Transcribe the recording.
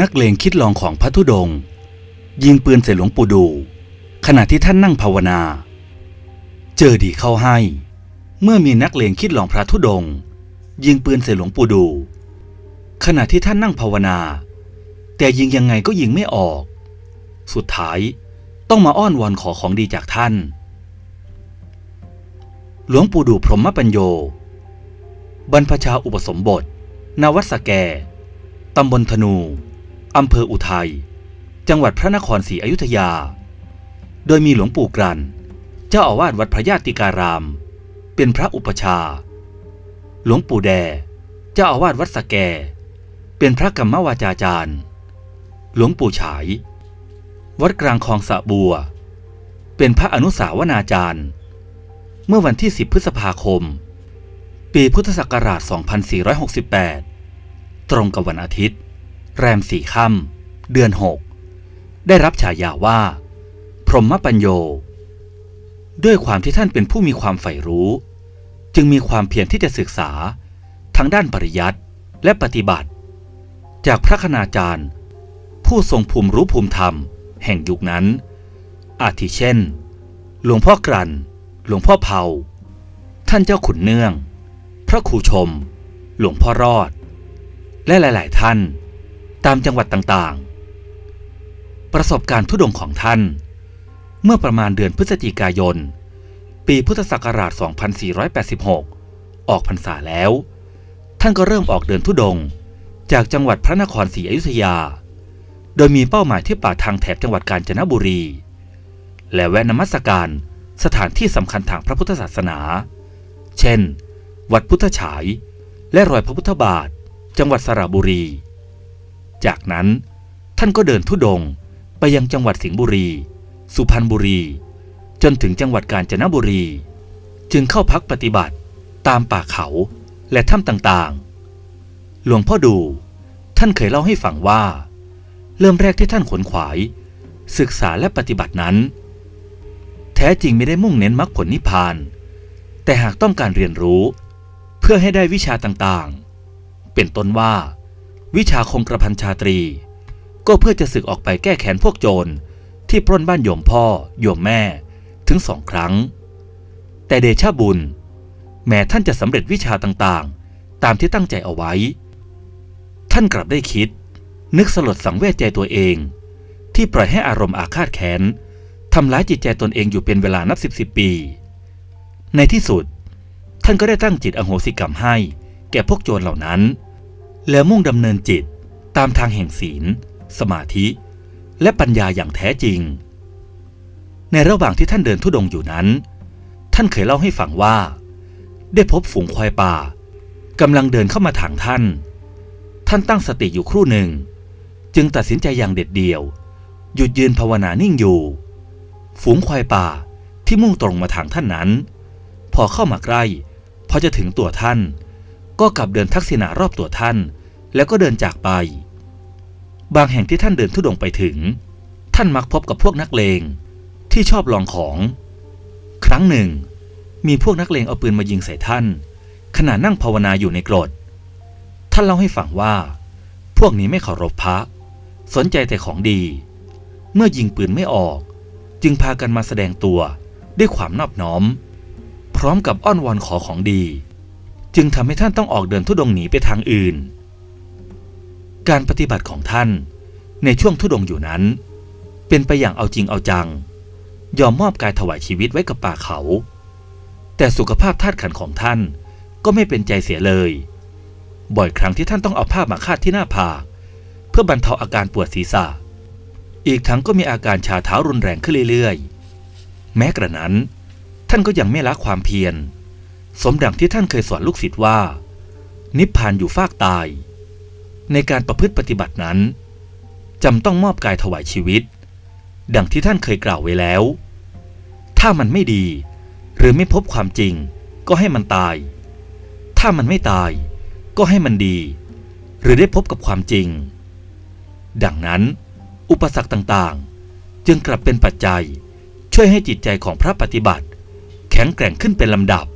นักเลงคิดลองของพระธุดง ยิงปืนใส่หลวงปู่ดู ขณะที่ท่านนั่งภาวนา เจอดีเข้าให้ เมื่อมีนักเลงคิดลองพระธุดง ยิงปืนใส่หลวงปู่ดู ขณะที่ท่านนั่งภาวนา แต่ยิงยังไงก็ยิงไม่ออก สุดท้ายต้องมาอ้อนวอนขอของดีจากท่าน หลวงปู่ดูพรหมปัญโย บรรพชาอุปสมบทนวัดสแก ตำบลธนู อำเภออุทัย จังหวัดพระนครศรีอยุธยา โดยมีหลวงปู่กรัน เจ้าอาวาสวัดพระญาติการาม เป็นพระอุปชา หลวงปู่แด เจ้าอาวาสวัดสแก เป็นพระกรรมวาจาจารย์ หลวงปู่ฉาย วัดกลางคลองสะบัว เป็นพระอนุสาวนาจารย์ เมื่อวันที่ 10 พฤษภาคม ปีพุทธศักราช 2468 ตรงกับวันอาทิตย์ แรมสี่ค่ำเดือน6ได้รับฉายาว่า พรหมปัญโย ด้วยความที่ท่านเป็นผู้มีความใฝ่รู้ จึงมีความเพียรที่จะศึกษาทั้งด้านปริยัติและปฏิบัติ จากพระคณาจารย์ ผู้ทรงภูมิรู้ภูมิธรรม แห่งยุคนั้น อาทิเช่น หลวงพ่อกรันหลวงพ่อเผาท่านเจ้าขุนเนื่อง พระครูชม หลวงพ่อรอด และหลาย ๆ ท่าน ตามจังหวัดต่างๆ ประสบการณ์ทุดงของท่าน เมื่อประมาณเดือนพฤศจิกายน ปีพุทธศักราช 2486 ออกพรรษาแล้ว ท่านก็เริ่มออกเดินทุดง จากจังหวัดพระนครศรีอยุธยา โดยมีเป้าหมายที่ป่าทางแถบจังหวัดกาญจนบุรี และแวะนมัสการสถานที่สำคัญทางพระพุทธศาสนา เช่น วัดพุทธฉาย และรอยพระพุทธบาท จังหวัดสระบุรี จากนั้นท่านก็เดินทุดงไปยังจังหวัดสิงห์บุรี สุพรรณบุรี จนถึงจังหวัดกาญจนบุรี จึงเข้าพักปฏิบัติตามป่าเขาและถ้ำต่างๆ หลวงพ่อดูท่านเคยเล่าให้ฟังว่า เริ่มแรกที่ท่านขวนขวาย ศึกษาและปฏิบัตินั้น แท้จริงไม่ได้มุ่งเน้นมรรคผลนิพพาน แต่หากต้องการเรียนรู้ เพื่อให้ได้วิชาต่างๆ เป็นต้นว่า วิชาคงกระพันชาตรี ก็เพื่อจะศึกออกไปแก้แค้นพวกโจรที่ปล้นบ้านโยมพ่อ โยมแม่ถึงสองครั้ง แต่เดชะบุญ แม้ท่านจะสำเร็จวิชาต่างๆ ตามที่ตั้งใจเอาไว้ ท่านกลับได้คิด นึกสลดสังเวชใจตัวเอง ที่ปล่อยให้อารมณ์อาฆาตแค้นทำร้ายจิตใจตนเองอยู่เป็นเวลานับสิบสิบปี ในที่สุด ท่านก็ได้ตั้งจิตอโหสิกรรมให้ แก่พวกโจรเหล่านั้น แล้วมุ่งดำเนินจิตตามทางแห่งศีล สมาธิ และปัญญาอย่างแท้จริง ในระหว่างที่ท่านเดินทุดงค์อยู่นั้น ท่านเคยเล่าให้ฟังว่า ได้พบฝูงควายป่ากำลังเดินเข้ามาถางท่าน ท่านตั้งสติอยู่ครู่หนึ่ง จึงตัดสินใจอย่างเด็ดเดี่ยว หยุดยืนภาวนานิ่งอยู่ ฝูงควายป่าที่มุ่งตรงมาทางท่านนั้น พอเข้ามาใกล้พอจะถึงตัวท่าน ก็กลับเดินทักษิณารอบตัวท่าน แล้วก็เดินจากไป บางแห่งที่ท่านเดินทุดงไปถึง ท่านมักพบกับพวกนักเลงที่ชอบลองของ ครั้งหนึ่ง มีพวกนักเลงเอาปืนมายิงใส่ท่าน ขณะนั่งภาวนาอยู่ในกรด ท่านเล่าให้ฟังว่า พวกนี้ไม่เคารพพระ สนใจแต่ของดี เมื่อยิงปืนไม่ออก จึงพากันมาแสดงตัวด้วยความนอบน้อม พร้อมกับอ้อนวอนขอของดี จึงทำให้ท่านต้องออกเดินทุดงหนีไปทางอื่น การปฏิบัติของท่านในช่วงทุดงอยู่นั้น เป็นไปอย่างเอาจริงเอาจัง ยอมมอบกายถวายชีวิตไว้กับป่าเขา แต่สุขภาพธาตุขันของท่านก็ไม่เป็นใจเสียเลย บ่อยครั้งที่ท่านต้องเอาผ้ามาคาดที่หน้าผากเพื่อบรรเทาอาการปวดศีรษะ อีกทั้งก็มีอาการชาเท้ารุนแรงขึ้นเรื่อยๆ แม้กระนั้น ท่านก็ยังไม่ละความเพียร สมดังที่ท่านเคยสอนลูกศิษย์ว่า นิพพานอยู่ฟากตาย ในการประพฤติปฏิบัตินั้นจำต้องมอบกายถวายชีวิต ดังที่ท่านเคยกล่าวไว้แล้ว ถ้ามันไม่ดี หรือไม่พบความจริง ก็ให้มันตาย ถ้ามันไม่ตาย ก็ให้มันดี หรือได้พบกับความจริง ดังนั้น อุปสรรคต่างๆ จึงกลับเป็นปัจจัยช่วยให้จิตใจของพระปฏิบัติ แข็งแกร่งขึ้นเป็นลำดับ